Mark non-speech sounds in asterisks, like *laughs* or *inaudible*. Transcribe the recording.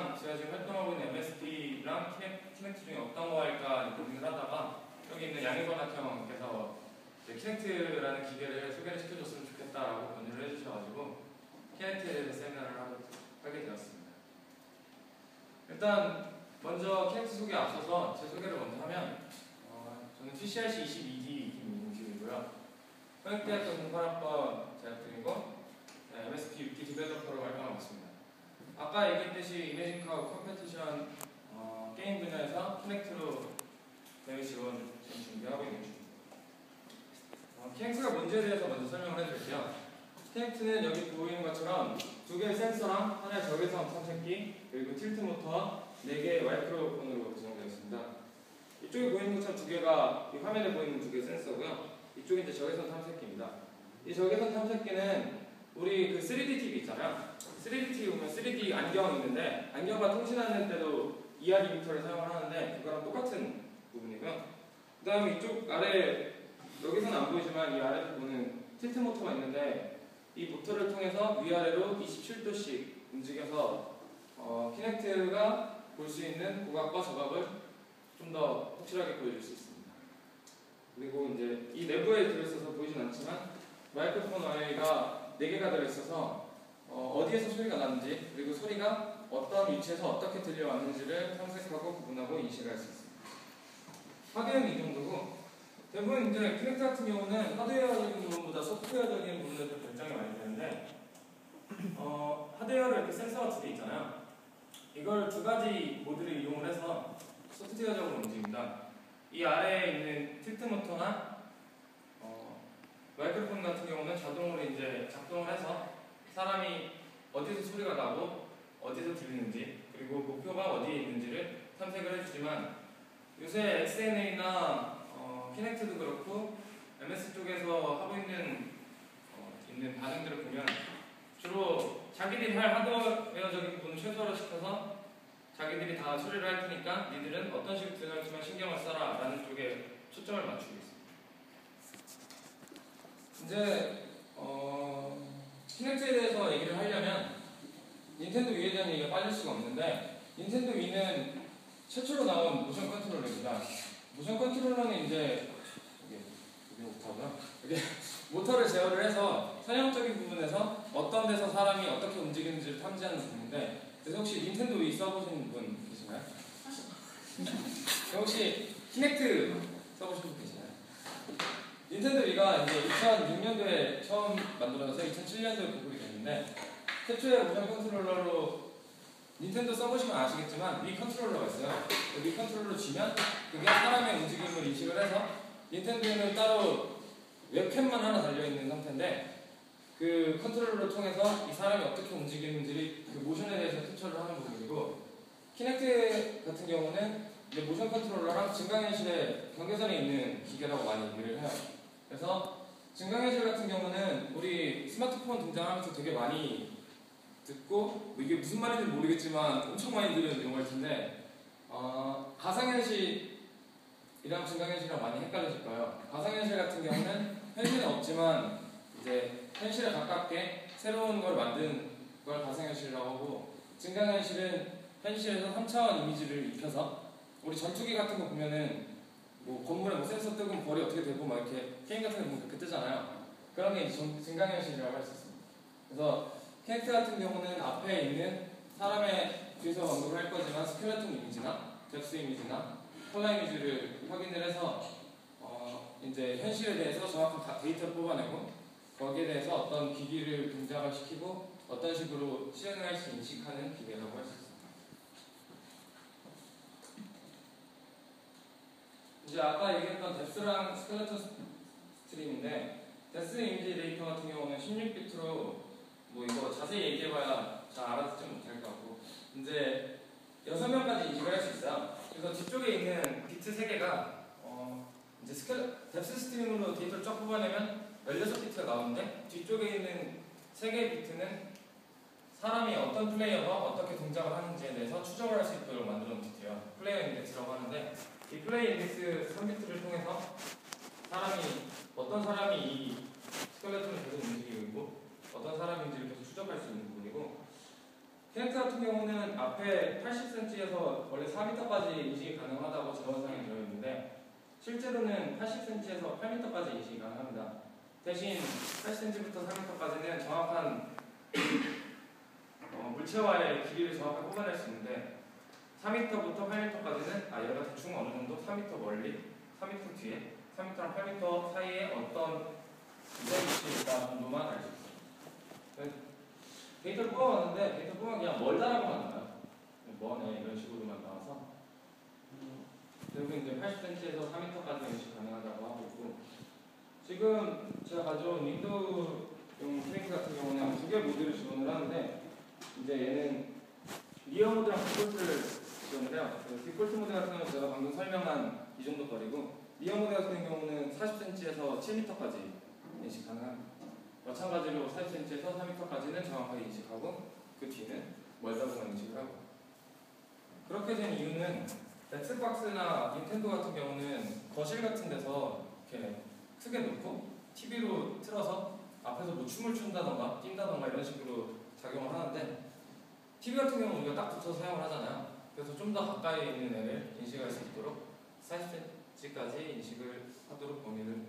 사실상 제가 지금 활동하고 있는 MST랑 키넥트 중에 어떤 거 할까 고민을 하다가 여기 있는 양일관 학형께서 키넥트라는 기계를 소개를 시켜줬으면 좋겠다라고 권유를 해주셔가지고 키넥트에 대해서 세미나를 하게 되었습니다. 일단 먼저 키넥트 소개 앞서서 제 소개를 먼저 하면 어, 저는 TCRC 22D 김민규이고요. 현대학교 공관학번 재학 중이고 아까 얘기했듯이 이메징카우 컴페티션 어, 게임 분야에서 키넥트로 대회 지원 지금 준비하고 있는 중입니다. 어, 키넥트가 뭔지에 대해서 먼저 설명을 해드릴게요. 키넥트는 여기 보이는 것처럼 두 개의 센서랑 하나의 적외선 탐색기 그리고 틸트 모터와 네 개의 마이크로폰으로 구성되어 있습니다. 이쪽에 보이는 것처럼 두 개가 이 화면에 보이는 두 개의 센서고요. 이쪽이 이제 적외선 탐색기입니다. 이 적외선 탐색기는 우리 그 3D TV 있잖아요. 3D TV 보면 3D 안경 있는데 안경과 통신하는 때도 ER 이미터를 사용을 하는데 그거랑 똑같은 부분이고요. 그 다음에 이쪽 아래 여기서는 안 보이지만 이 아래 부분은 틸트 모터가 있는데 이 모터를 통해서 위아래로 27도씩 움직여서 어, 키넥트가 볼 수 있는 고각과 저각을 좀 더 확실하게 보여줄 수 있습니다. 그리고 이제 이 내부에 들어있어서 보이진 않지만 마이크로폰 와이가 4개가 들어있어서 어, 디에서 소리가 나는지 그리고 소리가 어떤 위치에서 어떻게 들려왔는지를 탐색하고 구분하고 인식할 수 있습니다. 하드웨어는 이 정도고 대부분 이제 키넥트 같은 경우는 하드웨어적인 부분보다 소프트웨어적인 부분에 좀 결정이 많이 되는데 어, 하드웨어를 이렇게 센서가 두개 있잖아요. 이걸 두 가지 모드를 이용을 해서 소프트웨어적으로 움직입니다. 이 아래에 있는 틸트 모터나 어, 마이크로폰 같은 경우는 자동으로 이제 어디서 소리가 나고 어디서 들리는지 그리고 목표가 어디에 있는지를 탐색을 해주지만 요새 XNA나 어, 키넥트도 그렇고 MS 쪽에서 하고 있는 어, 있는 반응들을 보면 주로 자기들이 할 하드웨어적인 부분을 최소화를 시켜서 자기들이 다 처리를 할 테니까 니들은 어떤 식으로 들어갈지만 신경을 써라 라는 쪽에 초점을 맞추고 있습니다. 이제 어, 키넥트에 대해서 얘기를 하려면 닌텐도 위에 대한 얘기가 없는데 닌텐도 위는 최초로 나온 모션 컨트롤러입니다. 모션 컨트롤러는 이제 이게 이게 모터고요. 이게 *laughs* 모터를 제어를 해서 선형적인 부분에서 어떤 데서 사람이 어떻게 움직이는지를 탐지하는 부분인데 그래서 혹시 닌텐도 위 써보신 분 계시나요? *laughs* 혹시 키넥트 써보신 분 계시나요? 닌텐도 위가 이제 2006년도에 처음 만들어져서 2007년도에 보급이 됐는데 최초의 모션 컨트롤러로 닌텐도 써보시면 아시겠지만 위 컨트롤러가 있어요. 위 컨트롤러 쥐면 그게 사람의 움직임을 인식을 해서 닌텐도에는 따로 웹캠만 하나 달려있는 상태인데 그 컨트롤러를 통해서 이 사람이 어떻게 움직이는지 그 모션에 대해서 투철을 하는 부분이고 키넥트 같은 경우는 이제 모션 컨트롤러랑 증강현실의 경계선에 있는 기계라고 많이 얘기를 해요. 그래서 증강현실 같은 경우는 우리 스마트폰 등장하면서 되게 많이 듣고 뭐 이게 무슨 말인지 모르겠지만 엄청 많이 들은 용어일 텐데 어, 가상현실이랑 증강현실이랑 많이 헷갈리실 거예요. 가상현실 같은 경우는 현실은 없지만 이제 현실에 가깝게 새로운 걸 만든 걸 가상현실이라고 하고 증강현실은 현실에서 3차원 이미지를 입혀서 우리 전투기 같은 거 보면은 뭐 건물에 뭐 센서 뜨고 벌이 어떻게 되고 막 이렇게 게임 같은 거 보면 그렇게 뜨잖아요. 그런 게 증강현실이라고 할 수 있습니다. 그래서 캐릭터 같은 경우는 앞에 있는 사람의 뒤에서 언급을 할 거지만 스켈레톤 이미지나 덱스 이미지나 컬러 이미지를 확인을 해서 어 이제 현실에 대해서 정확한 데이터를 뽑아내고 거기에 대해서 어떤 기기를 등장을 시키고 어떤 식으로 시행할 수 인식하는 기계라고 할 수 있습니다. 이제 아까 얘기했던 덱스랑 스켈레톤 스트림인데 덱스 이미지 데이터 같은 경우는 16비트로 뭐 이거 자세히 얘기해봐야 잘 알아듣지 못할 것 같고 이제 6명까지 인식을 할 수 있어요. 그래서 뒤쪽에 있는 비트 3개가 어 이제 스켈 뎁스 스트림으로 데이터를 쫙 뽑아내면 16비트가 나오는데 뒤쪽에 있는 3개의 비트는 사람이 어떤 플레이어가 어떻게 동작을 하는지에 대해서 추적을 할 수 있도록 만들어 놓은 비트예요. 플레이어 인덱스라고 하는데 이 플레이 인덱스 3비트를 통해서 사람이 어떤 사람이 이 키넥트 같은 경우는 앞에 80cm에서 원래 4m까지 인식이 가능하다고 지원사항이 되어 있는데 실제로는 80cm에서 8m까지 인식이 가능합니다. 대신 80cm부터 4m까지는 정확한 어, 물체와의 길이를 정확하게 뽑아낼 수 있는데 4m부터 8m까지는 아 얘가 대충 어느 정도 4m 멀리 3m 뒤에 3m랑 8m 사이에 어떤 위치에 있다 정도만 알 수 있어요. 데이터를 뽑아봤는데 데이터 뽑으면 그냥 멀다라고만 나와요. 뭐네 이런 식으로만 나와서 그리고 이제 80cm에서 4m까지 인식 가능하다고 하고 있고 지금 제가 가져온 윈도우용 프레임 같은 경우는 두 개 모드를 지원을 하는데 이제 얘는 리어 모드랑 디폴트를 지원을 해요. 그 디폴트 모드 같은 경우는 제가 방금 설명한 이 정도 거리고 리어 모드 같은 경우는 40cm에서 7m까지 인식 가능합니다. 마찬가지로 40cm에서 4m까지는 정확하게 인식하고 그 뒤는 멀다고만 인식을 하고 그렇게 된 이유는 엑스박스나 닌텐도 같은 경우는 거실 같은 데서 이렇게 크게 놓고 TV로 틀어서 앞에서 뭐 춤을 춘다던가 뛴다던가 이런 식으로 작용을 하는데 TV 같은 경우는 우리가 딱 붙여서 사용을 하잖아요. 그래서 좀 더 가까이 있는 애를 인식할 수 있도록 40cm까지 인식을 하도록 범위를